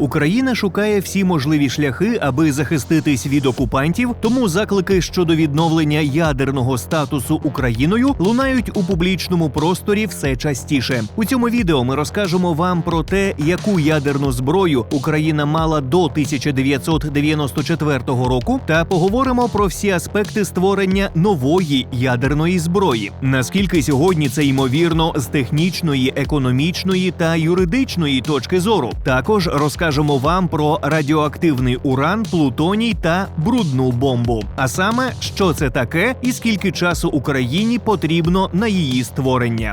Україна шукає всі можливі шляхи, аби захиститись від окупантів. Тому заклики щодо відновлення ядерного статусу Україною лунають у публічному просторі все частіше. У цьому відео ми розкажемо вам про те, яку ядерну зброю Україна мала до 1994 року, та поговоримо про всі аспекти створення нової ядерної зброї. Наскільки сьогодні це ймовірно з технічної, економічної та юридичної точки зору. Також розкажемо вам про радіоактивний уран, плутоній та брудну бомбу. А саме, що це таке і скільки часу Україні потрібно на її створення.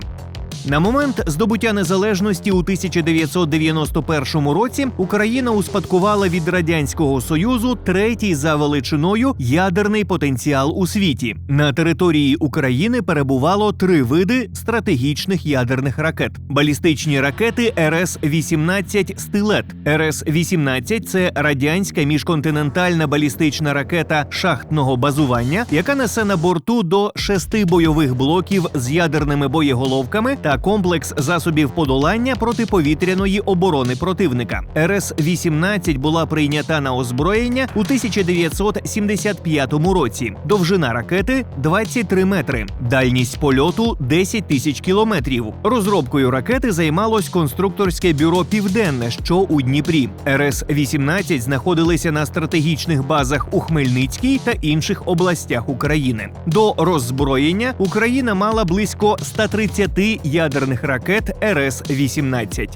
На момент здобуття незалежності у 1991 році Україна успадкувала від радянського союзу третій за величиною ядерний потенціал у світі. На території України перебувало три види стратегічних ядерних ракет: балістичні ракети РС-18 Стилет. РС-18 – це радянська міжконтинентальна балістична ракета шахтного базування, яка несе на борту до шести бойових блоків з ядерними боєголовками та комплекс засобів подолання протиповітряної оборони противника. РС-18 була прийнята на озброєння у 1975 році. Довжина ракети 23 метри, дальність польоту 10 тисяч кілометрів. Розробкою ракети займалось конструкторське бюро Південне, що у Дніпрі. РС-18 знаходилися на стратегічних базах у Хмельницькій та інших областях України. До роззброєння Україна мала близько 130 ядерних ракет РС-18.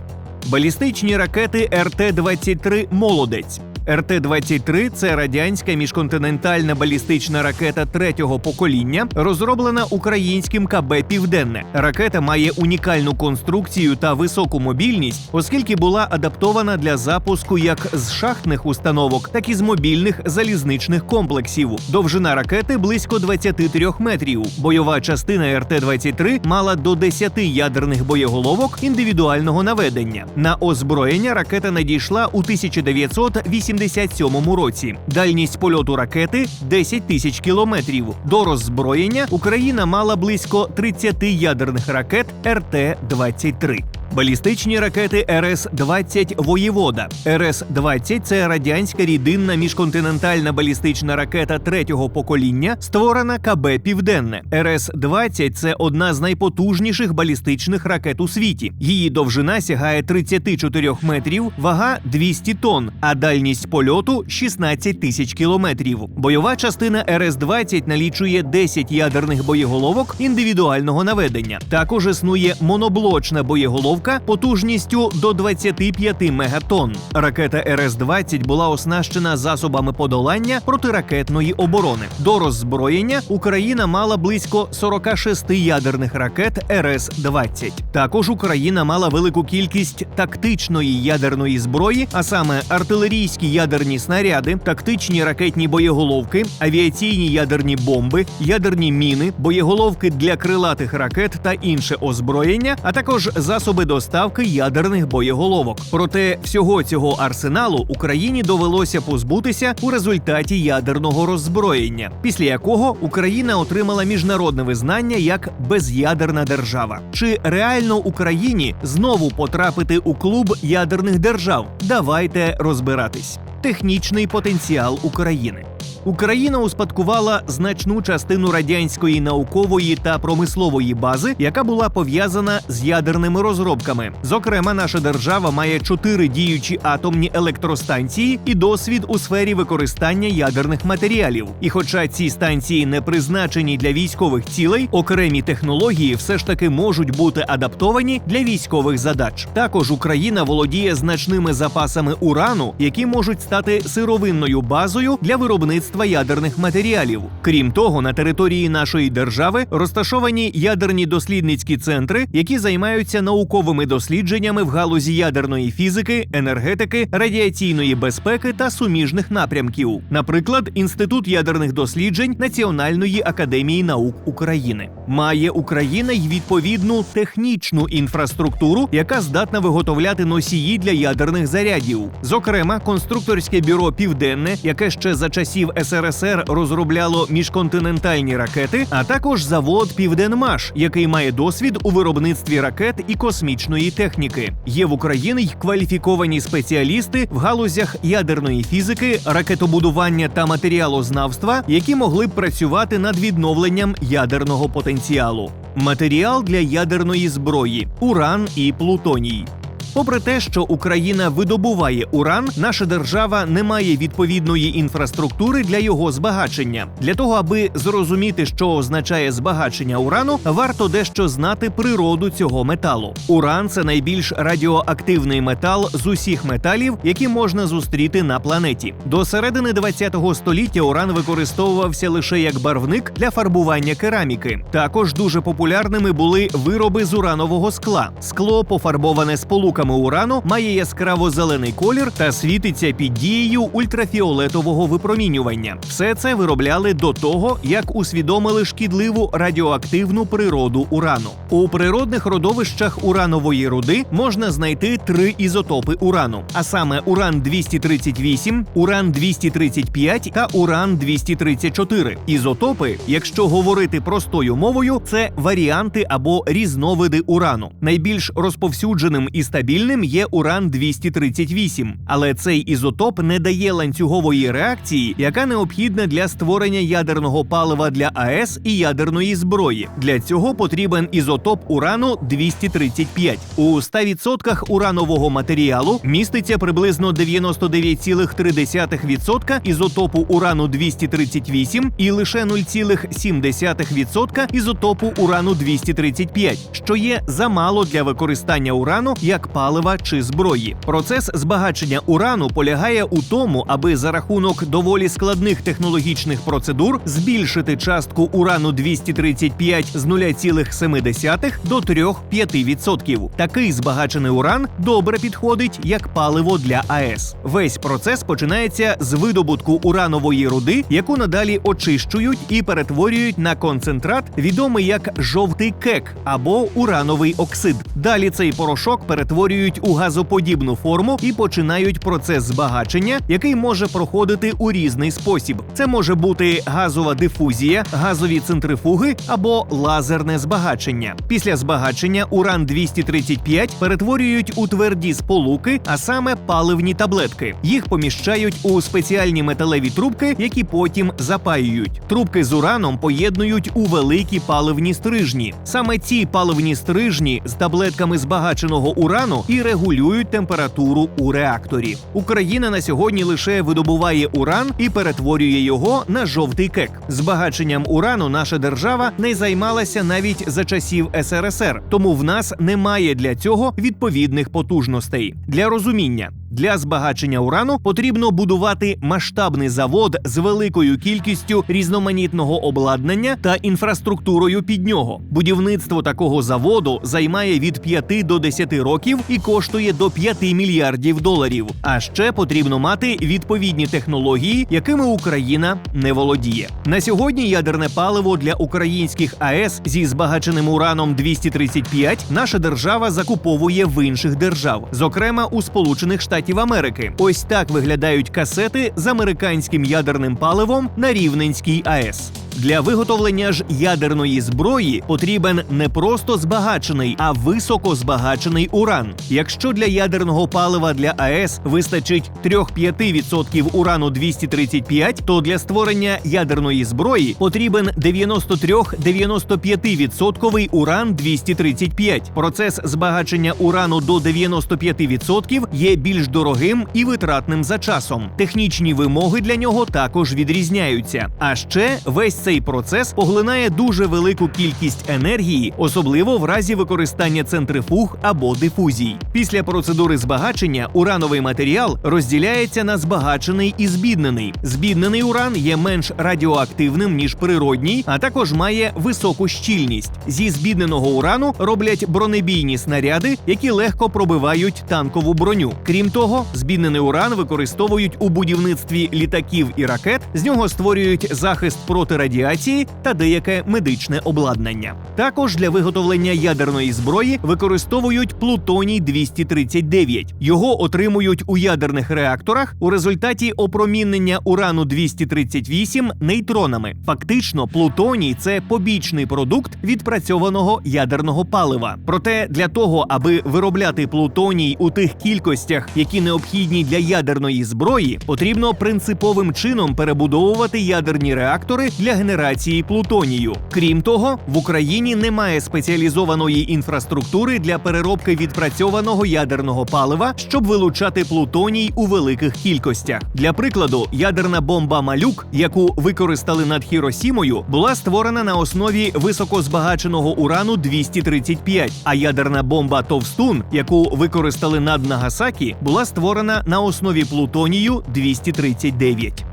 Балістичні ракети РТ-23 Молодець. РТ-23 – це радянська міжконтинентальна балістична ракета третього покоління, розроблена українським КБ Південне. Ракета має унікальну конструкцію та високу мобільність, оскільки була адаптована для запуску як з шахтних установок, так і з мобільних залізничних комплексів. Довжина ракети близько 23 метрів. Бойова частина РТ-23 мала до 10 ядерних боєголовок індивідуального наведення. На озброєння ракета надійшла у 1980 1987 році. Дальність польоту ракети 10 тисяч кілометрів. До роззброєння Україна мала близько 30 ядерних ракет РТ-23. Балістичні ракети РС-20 Воєвода. РС-20 – це радянська рідинна міжконтинентальна балістична ракета третього покоління, створена КБ Південне. РС-20 – це одна з найпотужніших балістичних ракет у світі. Її довжина сягає 34 метрів, вага 200 тонн, а дальність польоту 16 тисяч кілометрів. Бойова частина РС-20 налічує 10 ядерних боєголовок індивідуального наведення. Також існує моноблочна боєголовка потужністю до 25 мегатонн. Ракета РС-20 була оснащена засобами подолання протиракетної оборони. До роззброєння Україна мала близько 46 ядерних ракет РС-20. Також Україна мала велику кількість тактичної ядерної зброї, а саме артилерійські ядерні снаряди, тактичні ракетні боєголовки, авіаційні ядерні бомби, ядерні міни, боєголовки для крилатих ракет та інше озброєння, а також засоби доставки ядерних боєголовок. Проте всього цього арсеналу Україні довелося позбутися у результаті ядерного роззброєння, після якого Україна отримала міжнародне визнання як без'ядерна держава. Чи реально Україні знову потрапити у клуб ядерних держав? Давайте розбиратись. Технічний потенціал України. Україна успадкувала значну частину радянської наукової та промислової бази, яка була пов'язана з ядерними розробками. Зокрема, наша держава має чотири діючі атомні електростанції і досвід у сфері використання ядерних матеріалів. І, хоча ці станції не призначені для військових цілей, окремі технології все ж таки можуть бути адаптовані для військових задач. Також Україна володіє значними запасами урану, які можуть стати сировинною базою для виробництва ядерних матеріалів. Крім того, на території нашої держави розташовані ядерні дослідницькі центри, які займаються науковими дослідженнями в галузі ядерної фізики, енергетики, радіаційної безпеки та суміжних напрямків. Наприклад, інститут ядерних досліджень Національної академії наук України має Україна й відповідну технічну інфраструктуру, яка здатна виготовляти носії для ядерних зарядів. Зокрема, конструкторське бюро Південне, яке ще за часів часів СРСР розробляло міжконтинентальні ракети, а також завод Південмаш, який має досвід у виробництві ракет і космічної техніки. Є в Україні й кваліфіковані спеціалісти в галузях ядерної фізики, ракетобудування та матеріалознавства, які могли б працювати над відновленням ядерного потенціалу. Матеріал для ядерної зброї уран і плутоній. Попри те, що Україна видобуває уран, наша держава не має відповідної інфраструктури для його збагачення. Для того аби зрозуміти, що означає збагачення урану, варто дещо знати природу цього металу. Уран це найбільш радіоактивний метал з усіх металів, які можна зустріти на планеті. До середини 20-го століття уран використовувався лише як барвник для фарбування кераміки. Також дуже популярними були вироби з уранового скла. Скло пофарбоване сполуками урану має яскраво зелений колір та світиться під дією ультрафіолетового випромінювання. Все це виробляли до того, як усвідомили шкідливу радіоактивну природу урану. У природних родовищах уранової руди можна знайти три ізотопи урану, а саме уран 238, уран 235 та уран 234. Ізотопи, якщо говорити простою мовою, це варіанти або різновиди урану. Найбільш розповсюдженим і стабільним є уран 238, але цей ізотоп не дає ланцюгової реакції, яка необхідна для створення ядерного палива для АЕС і ядерної зброї. Для цього потрібен ізотоп урану 235. У 100% уранового матеріалу міститься приблизно 99,3% ізотопу урану 238 і лише 0,7% ізотопу урану 235, що є замало для використання урану як палива чи зброї. Процес збагачення урану полягає у тому, аби за рахунок доволі складних технологічних процедур збільшити частку урану 235 з 0,7 до 3-5%. Такий збагачений уран добре підходить як паливо для АЕС. Весь процес починається з видобутку уранової руди, яку надалі очищують і перетворюють на концентрат, відомий як жовтий кек або урановий оксид. Далі цей порошок перетворюють у газоподібну форму і починають процес збагачення, який може проходити у різний спосіб. Це може бути газова дифузія, газові центрифуги або лазерне збагачення. Після збагачення уран 235 перетворюють у тверді сполуки, а саме паливні таблетки. Їх поміщають у спеціальні металеві трубки, які потім запаюють. Трубки з ураном поєднують у великі паливні стрижні. Саме ці паливні стрижні з таблетками збагаченого урану і регулюють температуру у реакторі. Україна на сьогодні лише видобуває уран і перетворює його на жовтий кек. Збагаченням урану наша держава не займалася навіть за часів СРСР, тому в нас немає для цього відповідних потужностей. Для розуміння. Для збагачення урану потрібно будувати масштабний завод з великою кількістю різноманітного обладнання та інфраструктурою під нього. Будівництво такого заводу займає від 5 до 10 років і коштує до 5 мільярдів доларів. А ще потрібно мати відповідні технології, якими Україна не володіє. На сьогодні ядерне паливо для українських АЕС зі збагаченим ураном 235 наша держава закуповує в інших держав, зокрема у Сполучених Штатів Америки. Ось так виглядають касети з американським ядерним паливом на Рівненській АЕС. Для виготовлення ж ядерної зброї потрібен не просто збагачений, а високо збагачений уран. Якщо для ядерного палива для АЕС вистачить 3-5% урану 235, то для створення ядерної зброї потрібен 93-95% уран 235. Процес збагачення урану до 95% є більш дорогим і витратним за часом. Технічні вимоги для нього також відрізняються. А ще весь цей процес поглинає дуже велику кількість енергії, особливо в разі використання центрифуг або дифузій. Після процедури збагачення урановий матеріал розділяється на збагачений і збіднений. Збіднений уран є менш радіоактивним ніж природній, а також має високу щільність. Зі збідненого урану роблять бронебійні снаряди, які легко пробивають танкову броню. Крім того, збіднений уран використовують у будівництві літаків і ракет. З нього створюють захист проти радіації радіації та деяке медичне обладнання. Також для виготовлення ядерної зброї використовують плутоній 239 Його отримують у ядерних реакторах у результаті опромінення урану 238 нейтронами. Фактично, плутоній це побічний продукт відпрацьованого ядерного палива. Проте для того, аби виробляти плутоній у тих кількостях, які необхідні для ядерної зброї, потрібно принциповим чином перебудовувати ядерні реактори для генерації плутонію. Крім того, в Україні немає спеціалізованої інфраструктури для переробки відпрацьованого ядерного палива, щоб вилучати плутоній у великих кількостях. Для прикладу, ядерна бомба Малюк, яку використали над Хіросімою, була створена на основі високозбагаченого урану 235, а ядерна бомба Товстун, яку використали над Нагасакі, була створена на основі плутонію 239.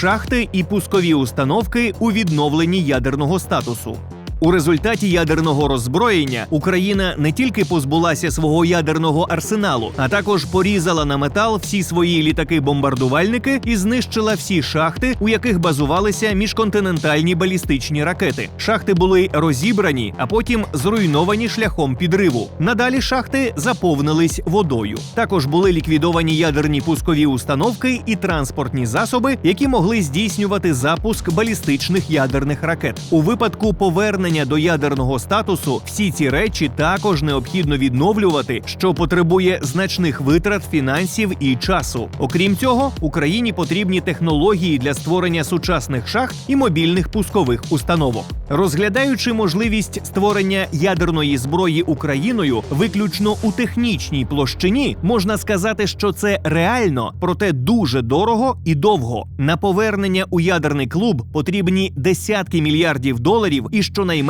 Шахти і пускові установки у відновленні ядерного статусу. У результаті ядерного роззброєння Україна не тільки позбулася свого ядерного арсеналу, а також порізала на метал всі свої літаки-бомбардувальники і знищила всі шахти, у яких базувалися міжконтинентальні балістичні ракети. Шахти були розібрані, а потім зруйновані шляхом підриву. Надалі шахти заповнились водою. Також були ліквідовані ядерні пускові установки і транспортні засоби, які могли здійснювати запуск балістичних ядерних ракет. У випадку повернення до ядерного статусу всі ці речі також необхідно відновлювати, що потребує значних витрат фінансів і часу. Окрім цього, Україні потрібні технології для створення сучасних шахт і мобільних пускових установок. Розглядаючи можливість створення ядерної зброї Україною виключно у технічній площині, можна сказати, що це реально, проте дуже дорого і довго. На повернення у ядерний клуб потрібні десятки мільярдів доларів і щонайменше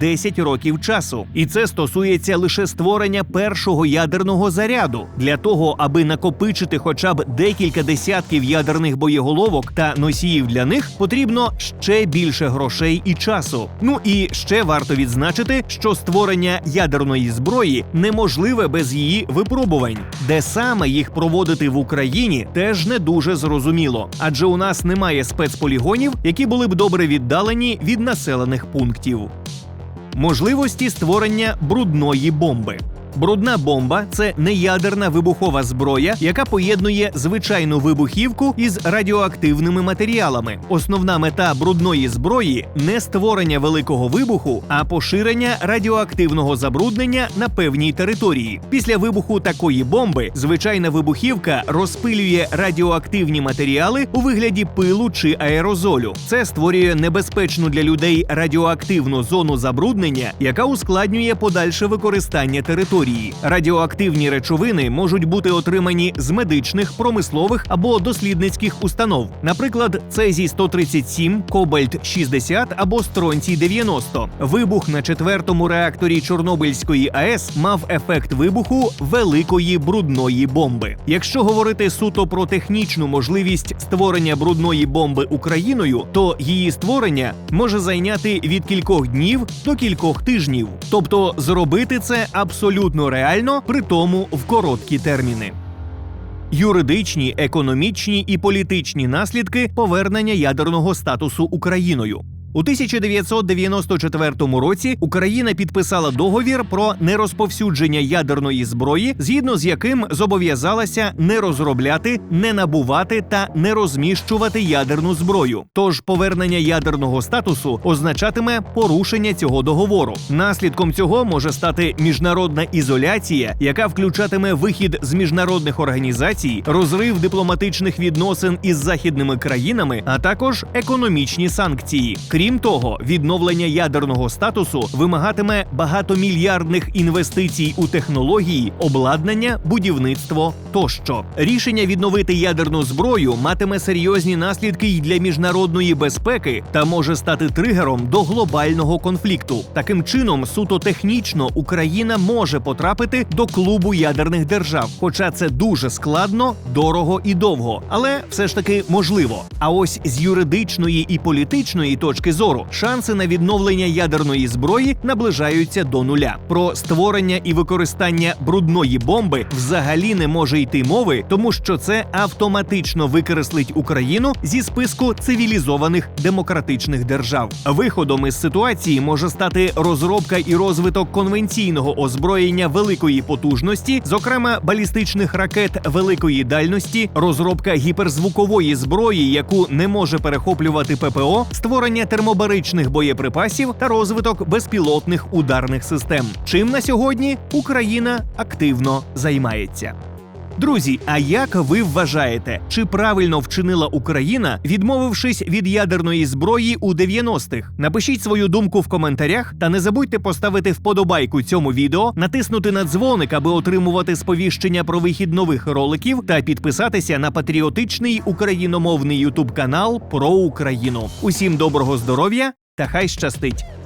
10 років часу. І це стосується лише створення першого ядерного заряду. Для того, аби накопичити хоча б декілька десятків ядерних боєголовок та носіїв для них, потрібно ще більше грошей і часу. Ну і ще варто відзначити, що створення ядерної зброї неможливе без її випробувань, де саме їх проводити в Україні, теж не дуже зрозуміло, адже у нас немає спецполігонів, які були б добре віддалені від населених пунктів. Можливості створення брудної бомби. Брудна бомба це неядерна вибухова зброя, яка поєднує звичайну вибухівку із радіоактивними матеріалами. Основна мета брудної зброї не створення великого вибуху, а поширення радіоактивного забруднення на певній території. Після вибуху такої бомби звичайна вибухівка розпилює радіоактивні матеріали у вигляді пилу чи аерозолю. Це створює небезпечну для людей радіоактивну зону забруднення, яка ускладнює подальше використання території. Радіоактивні речовини можуть бути отримані з медичних, промислових або дослідницьких установ, наприклад, цезій 137, кобальт 60 або стронцій 90. Вибух на четвертому реакторі Чорнобильської АЕС мав ефект вибуху великої брудної бомби. Якщо говорити суто про технічну можливість створення брудної бомби Україною, то її створення може зайняти від кількох днів до кількох тижнів. Тобто зробити це абсолютно реально, при тому в короткі терміни. Юридичні, економічні і політичні наслідки повернення ядерного статусу Україною. У 1994 році Україна підписала договір про нерозповсюдження ядерної зброї, згідно з яким зобов'язалася не розробляти, не набувати та не розміщувати ядерну зброю. Тож повернення ядерного статусу означатиме порушення цього договору. Наслідком цього може стати міжнародна ізоляція, яка включатиме вихід з міжнародних організацій, розрив дипломатичних відносин із західними країнами, а також економічні санкції. Крім того, відновлення ядерного статусу вимагатиме багатомільярдних інвестицій у технології, обладнання, будівництво тощо. Рішення відновити ядерну зброю матиме серйозні наслідки й для міжнародної безпеки та може стати тригером до глобального конфлікту. Таким чином, суто технічно Україна може потрапити до клубу ядерних держав, хоча це дуже складно, дорого і довго, але все ж таки можливо. А ось з юридичної і політичної точки точки зору, шанси на відновлення ядерної зброї наближаються до нуля. Про створення і використання брудної бомби взагалі не може йти мови, тому що це автоматично викреслить Україну зі списку цивілізованих демократичних держав. Виходом із ситуації може стати розробка і розвиток конвенційного озброєння великої потужності, зокрема балістичних ракет великої дальності, розробка гіперзвукової зброї, яку не може перехоплювати ППО, створення термобаричних боєприпасів та розвиток безпілотних ударних систем. Чим на сьогодні Україна активно займається. Друзі, а як ви вважаєте, чи правильно вчинила Україна, відмовившись від ядерної зброї у 90-х? Напишіть свою думку в коментарях та не забудьте поставити вподобайку цьому відео, натиснути на дзвоник, аби отримувати сповіщення про вихід нових роликів, та підписатися на патріотичний україномовний ютуб канал про Україну. Усім доброго здоров'я та хай щастить!